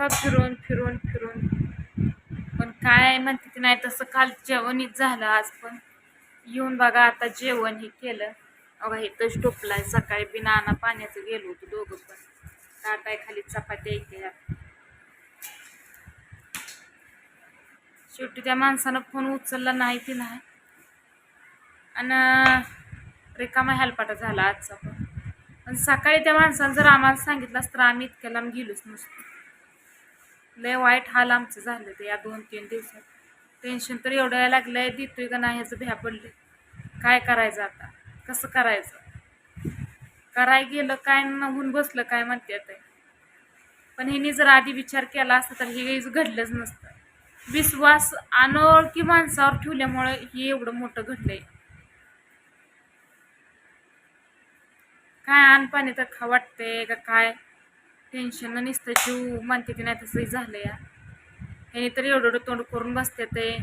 बघा फिरून फिरून फिरून. पण काय म्हणते ते नाही तसं काल जेवणच झालं आज पण येऊन बघा आता जेवण हे केलं. बघा इथंच टोपलाय सकाळी बी नाना पाण्याचं गेलो होतो दोघं पण. ताटाय खाली चपात्या इथे. शेवटी त्या माणसानं फोन उचलला नाही ती नाही. आणि रिकामा हॅलपाटा झाला आजचा पण. पण सकाळी त्या माणसानं जर आम्हाला सांगितलं असतं तर आम्ही इतक्या लांब गेलोच नसतो. लय वाईट हाल आमचं झालं ते या दोन तीन दिवसात. टेन्शन तर एवढं यायला लागलंय देतोय का नाही ह्याचं भ्या पडले काय करायचं आता? कसं करायचं? कराय गेलं काय न होऊन बसलं काय म्हणते आता पण ह्यानी जर आधी विचार केला असता तर हे घडलंच नसतं. विश्वास अनोळखी माणसावर ठेवल्यामुळे हे एवढं मोठं घडलंय. काय अन्नपाणी तर खा वाटतंय का काय? टेन्शन नसतं जीव म्हणते की नाही तसंही झालं या. ह्याने तर एवढं एवढं तोंड करून बसते ते.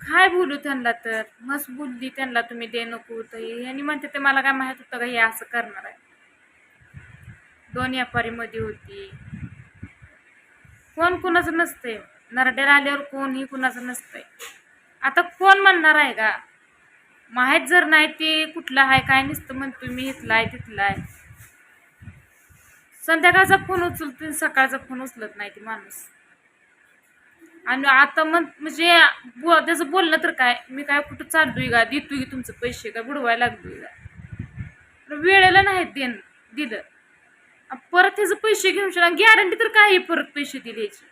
काय बोलू त्यांना तर? मस्त बोलली त्यांना तुम्ही दे नको तर यांनी म्हणते ते मला काय माहीत होतं का हे असं करणार आहे. दोन व्यापारीमध्ये होती. कोण कुणाचं नसतंय? नरडेर आल्यावर कोणही कुणाचं नसतंय? आता कोण म्हणणार आहे का? माहीत जर नाही ते कुठलं आहे काय नसतं म्हणतो मी इथला आहे तिथला आहे. संध्याकाळचा फोन उचलतो सकाळचा फोन उचलत नाही ती माणूस. आणि आता मग म्हणजे बो त्याचं बोलणं तर काय? मी काय कुठं चाललोय का? देतोय की तुमचं पैसे का? बुडवायला लागतोय का? तर वेळेला नाही देण दिलं. परत त्याचं पैसे घेऊन शकला गॅरंटी तर काय परत पैसे दिल्याची?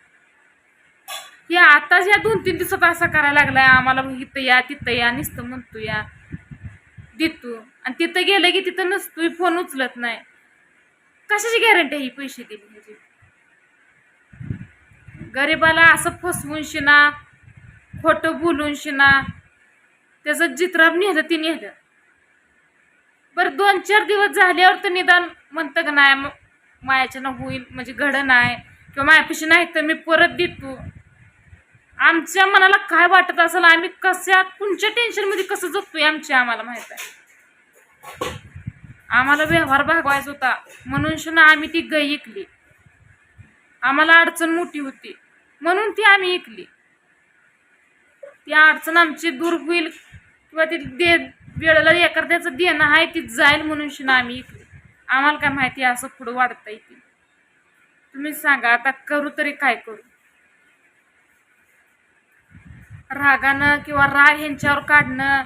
हे आताच या दोन तीन दिवसात असा करायला लागलाय. आम्हाला इथं या तिथं या नुसतं म्हणतो या. देतो. आणि तिथं गेलं की तिथं नसतोय फोन उचलत नाही. कशाची गॅरंटी ही पैसे दिली म्हणजे? गरिबाला असं फसवून शिना खोटं बोलून शिना त्याचं जित्राब नेलं ती नेलं. बरं दोन चार दिवस झाल्यावर तर निदान म्हणतं का नाही मायाच्यानं होईल म्हणजे घडं नाही किंवा मायापाशी नाही तर मी परत देतो. आमच्या मनाला काय वाटत असेल आम्ही कशा कोणच्या टेन्शनमध्ये कसं जगतोय आमच्या आम्हाला माहीत आहे. आम्हाला व्यवहार भागवायचा होता. म्हणून शिना आम्ही ती गई ऐकली. आम्हाला अडचण मोठी होती. म्हणून ती आम्ही ऐकली. ती अडचण आमची दूर होईल किंवा ती दे वेळेला एखाद्याचं देणं आहे ती जाईल म्हणून शिना आम्ही ऐकली. आम्हाला काय माहिती असं पुढं वाढता येते तुम्ही सांगा आता करू तरी काय करू? रागानं किंवा राग ह्यांच्यावर काढणं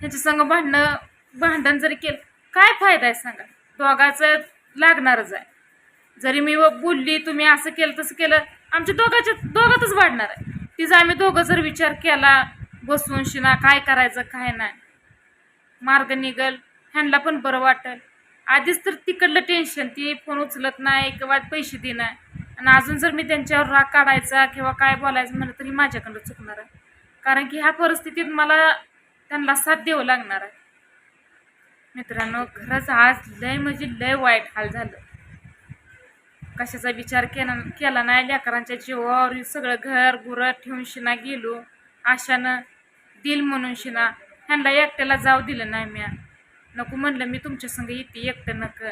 ह्यांच्या संग भांडणं भांडण जरी केलं काय फायदा आहे सांगा? दोघाचं लागणारच आहे. जरी मी व बोलली तुम्ही असं केलं तसं केलं आमच्या दोघाच्या दोघातच वाढणार आहे. तिचा आम्ही दोघं जर विचार केला बसून शिना काय करायचं काय नाही. मार्ग निघल ह्यांना पण बरं वाटेल. आधीच तर तिकडलं टेन्शन ती फोन उचलत नाही किंवा पैसे देणार आणि अजून जर मी त्यांच्यावर राग काढायचा किंवा काय बोलायचं म्हणलं तरी माझ्याकडं चुकणार आहे. कारण की ह्या परिस्थितीत मला त्यांना साथ द्यावं लागणार आहे. मित्रांनो खरंच आज लय म्हणजे लय वाईट हाल झालं. कशाचा विचार केला केला नाही लेकरांच्या जीवावर सगळं घर गुरं ठेवून शिना गेलो. आशानं दिल म्हणून शिना. ह्यांना एकट्याला जाऊ दिलं नाही म्या. नको म्हणलं मी तुमच्या संग येते एकटं नक.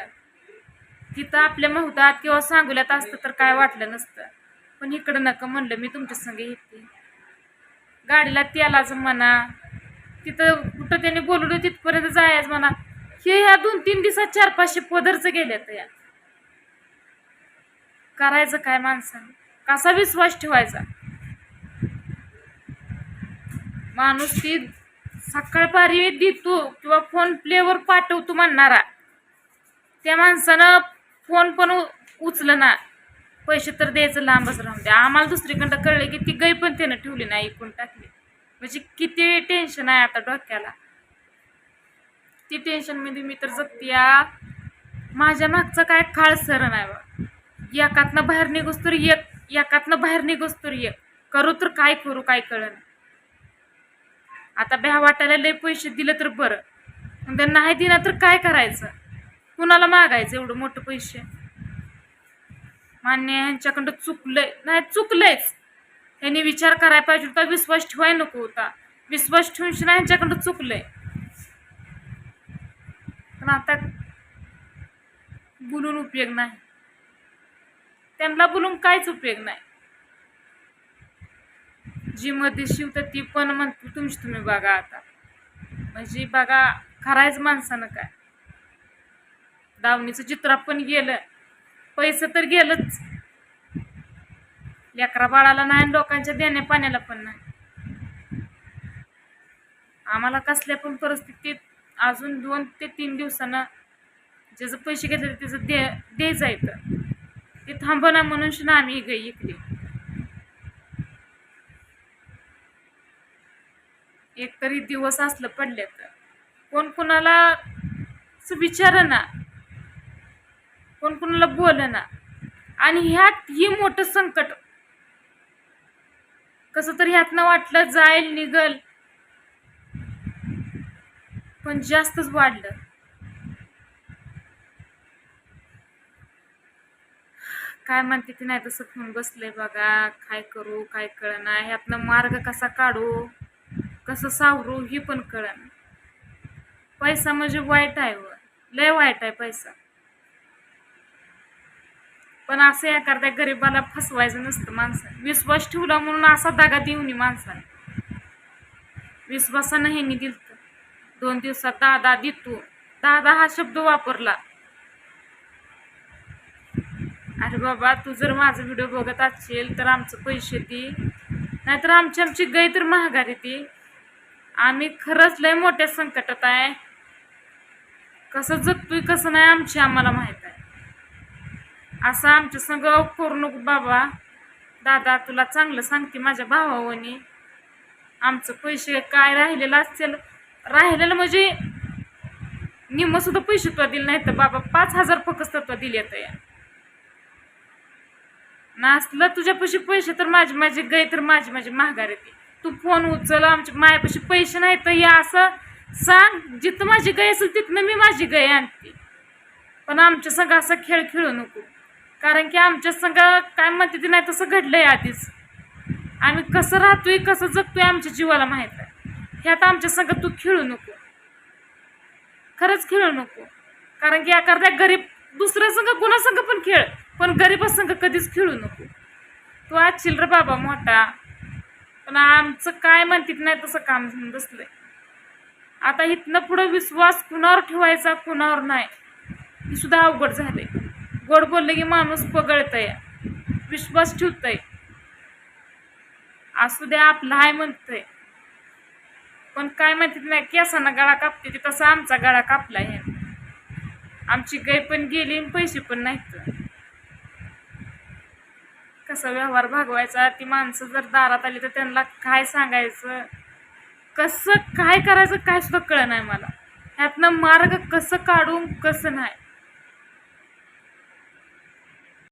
तिथं आपल्या महदात किंवा सांगुल्यात असतं तर काय वाटलं नसतं. पण इकडं नका म्हणलं मी तुमच्या संग येते गाडीला तेलाचं म्हणा. तिथं कुठं त्याने बोलवलं तिथपर्यंत जायचं म्हणा. हे ह्या दोन तीन दिवसात चार पाचशे पदरचं गेल्यात या. करायचं काय माणसाने? कसा विश्वास ठेवायचा? माणूस ती सकाळपारी देतो किंवा फोन प्लेवर पाठवतो म्हणणारा. त्या माणसानं फोन पण उचलं ना पैसे तर द्यायचं लांबच राहून द्या. आम्हाला दुसरीकडं कळलं की ती गई पण त्यानं ठेवली नाही ऐकून टाकली. म्हणजे किती टेन्शन आहे आता डोक्याला. ती टेन्शनमध्ये मी तर जगत्या माझ्या मागचं काय काळ सर नाही बा. एकातनं बाहेर निघोस तर एक एकातनं बाहेर निघोस तर एक. करू तर काय करू काय कळन आता ब्या वाटायला लय पैसे दिले तर बरं. मग नाही दिलं तर काय करायचं? कुणाला मागायचं एवढं मोठं पैसे? मान्य ह्यांच्याकडं चुकलंय. नाही चुकलंयच. यांनी विचार करायला पाहिजे होता विश्वास ठेवाय नको होता. विश्वास ठेवून ह्यांच्याकडं चुकलंय. पण आता बोलून उपयोग नाही. त्यांना बोलून काहीच उपयोग नाही. जी मध्ये शिवतात ती पण म्हणतो तुमची तुम्ही बघा आता. म्हणजे बघा खरायच माणसानं काय. दावणीचं चित्र पण गेलं पैसे तर गेलंच. लेकरा बाळाला नाही आणि लोकांच्या देण्या पाण्याला पण नाही. आम्हाला कसल्या पण परिस्थितीत अजून दोन ते तीन दिवसानं ज्याचं पैसे घेतले त्याचं दे द्यायचं आहे तर ते थांबवणार म्हणून शिना आम्ही गई इकडे. एक तरी दिवस असलं पडले तर. कोण कोणाला विचार ना कोण कोणाला बोल ना आणि ह्यात ही मोठं संकट. कसं तरी ह्यातनं वाटलं जाईल निघल. पण जास्तच वाढलं. काय म्हणते ते नाही तसं फोन बसलंय बघा. काय करू काय कळना. ह्यातनं मार्ग कसा काढू कसं सावरू ही पण कळना. पैसा म्हणजे वाईट आहे व. लय वाईट आहे पैसा. पण असं एखाद्या गरीबाला फसवायचं नसतं माणसाने. विश्वास ठेवला म्हणून असा दागा देऊ नये माणसाने. विश्वासानं ह्यांनी दिलत. दोन दिवसात दादा देतो. दादा हा शब्द वापरला. अरे बाबा तू जर माझा व्हिडिओ बघत असेल तर आमचं पैसे ती नाहीतर आमची आमची गै तर महागारी ती आम्ही खरंच लय मोठ्या संकटात आहे. कसं जगतोय कसं नाही आमची आम्हाला माहीत आहे. असं आमच्या संग करू नको बाबा. दादा तुला चांगलं सांगते माझ्या भावावनी आमचं पैसे काय राहिलेलं असेल राहिलेलं म्हणजे निम्म सुद्धा पैसे तुला दिले नाही तर बाबा पाच हजार फकस तत्व दिले तर या नसलं तुझ्यापाशी पैसे तर माझी माझी गाय तर माझी माझी महागार येते तू फोन उचल आमच्या मायापाशी पैसे नाही तर या असं सांग जिथं माझी गाय असेल तिथनं मी माझी गाय आणते. पण आमच्या संघ असा खेळ खेळू नको. कारण की आमच्या संघ काय म्हणते ते नाही तसं घडलंय आधीच. आम्ही कसं राहतोय कसं जगतोय आमच्या जीवाला माहीत आहे. ह्यात आमच्या संग तू खेळू नको. खरंच खेळू नको. कारण की एखाद्या गरीब दुसऱ्या संघ कुणा संघ पण खेळ पण गरीबा संघ कधीच खेळू नको. तू आज रे बाबा मोठा. पण आमचं काय म्हणतात नाही तसं काम घेऊन बसलंय. आता इथनं पुढं विश्वास कुणावर ठेवायचा कुणावर नाही. हे सुद्धा अवघड झाले गोड बोलले की माणूस पगळतय. विश्वास ठेवतय. असू द्या आपला हाय म्हणतंय. पण काय माहिती नाही केसांना गळा कापते ते तसा आमचा गळा कापला आहे आमची गाय पण गेली आणि पैसे पण नाहीत. कसा व्यवहार भागवायचा? ती माणसं जर दारात आली तर त्यांना काय सांगायचं? कसं काय करायचं काय सुद्धा कळ नाही मला. ह्यातनं मार्ग कसं काढू कसं नाही.